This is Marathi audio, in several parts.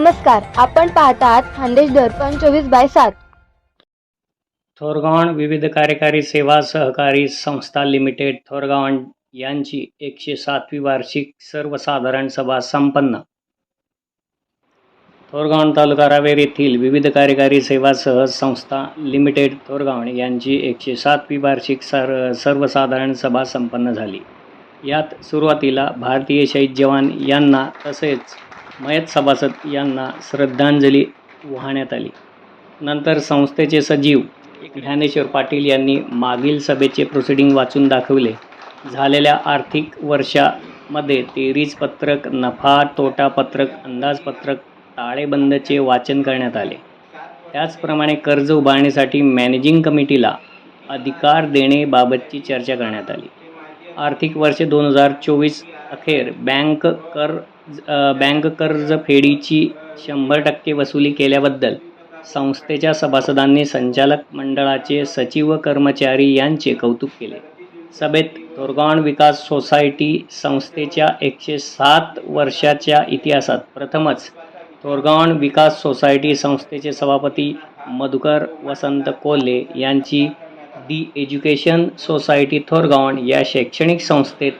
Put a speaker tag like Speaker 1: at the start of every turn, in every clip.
Speaker 1: नमस्कार आपण पाहतात खानदेश दर्पण चोवीस बाय सात.
Speaker 2: थोरगावण विविध कार्यकारी सेवा सहकारी संस्था लिमिटेड थोरगावण यांची एकशे सातवी वार्षिक सर्वसाधारण सभा संपन्न. थोरगावण तालुका रावेर येथील विविध कार्यकारी सेवा सह संस्था लिमिटेड थोरगावण यांची एकशे सातवी वार्षिक सर सर्वसाधारण सभा संपन्न झाली. यात सुरुवातीला भारतीय शहीद जवान यांना तसेच मयत सभासद यांना श्रद्धांजली वाहण्यात आली. नंतर संस्थेचे सजीव ज्ञानेश्वर पाटील यांनी मागील सभेचे प्रोसिडिंग वाचून दाखवले. झालेल्या आर्थिक वर्षामध्ये तेरीज पत्रक नफा तोटा पत्रक अंदाजपत्रक ताळेबंदचे वाचन करण्यात आले. त्याचप्रमाणे कर्ज उभारणीसाठी मॅनेजिंग कमिटीला अधिकार देणेबाबतची चर्चा करण्यात आली. आर्थिक वर्ष दोन हजार चोवीस अखेर बँक कर बँक कर्ज फेडीची शंभर टक्के वसुली केल्याबद्दल संस्थेच्या सभासदांनी संचालक मंडळाचे सचिव कर्मचारी यांचे कौतुक केले. सभेत तोरगावन विकास सोसायटी संस्थेच्या एकशे सात वर्षाच्या इतिहासात प्रथमच तोरगावन विकास सोसायटी संस्थेचे सभापती मधुकर वसंत कोल्हे यांची दी एज्युकेशन सोसायटी थोरगावण या शैक्षणिक संस्थेत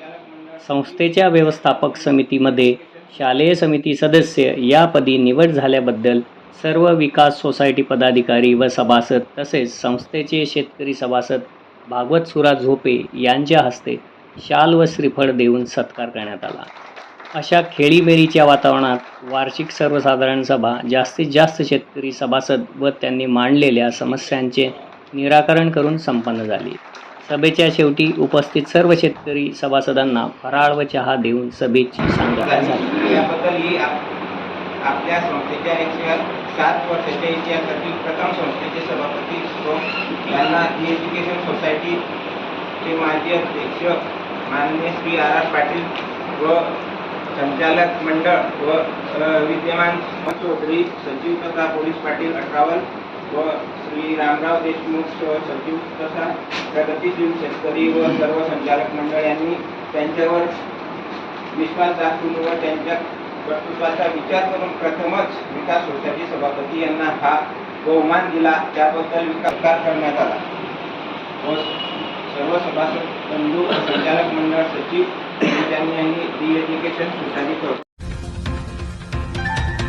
Speaker 2: संस्थेच्या व्यवस्थापक समितीमध्ये शालेय समिती सदस्य यापदी निवड झाल्याबद्दल सर्व विकास सोसायटी पदाधिकारी व सभासद तसेच संस्थेचे शेतकरी सभासद भागवत सुरा झोपे यांच्या हस्ते शाल व श्रीफळ देऊन सत्कार करण्यात आला. अशा खेळीमेळीच्या वातावरणात वार्षिक सर्वसाधारण सभा जास्तीत जास्त शेतकरी सभासद व त्यांनी मांडलेल्या समस्यांचे निराकरण करून संपन्न झाली. सभेच्या शेवटी उपस्थित सर्व शेतकरी सभासदांना फराळ व चहा देऊन सभेची सांगता झाली.
Speaker 3: याबद्दल ही आप- आपल्या संस्थेच्या एकशे सात वर्षाच्या इतिहासातील प्रथम संस्थेचे सभापती यांना ही एज्युकेशन सोसायटीचे माजी अध्यक्ष माननीय श्री आर आर पाटील व संचालक मंडळ व अ, विद्यमान चौधरी सचिव तथा पोलीस पाटील अठरावल व श्री रामराव देशमुख सचिव तथा प्रगतीशील शेतकरी व सर्व संचालक मंडळ यांनी त्यांच्यावर विश्वास दाखवून व त्यांच्या कर्तृत्वाचा विचार करून प्रथमच विकास सोसायटी सभापती यांना हा बहुमान दिला त्याबद्दल विकासकार करण्यात आला व सर्व सभासद बंधू संचालक मंडळ सचिव त्यांनी यांनी दी एज्युकेशन सोसायटी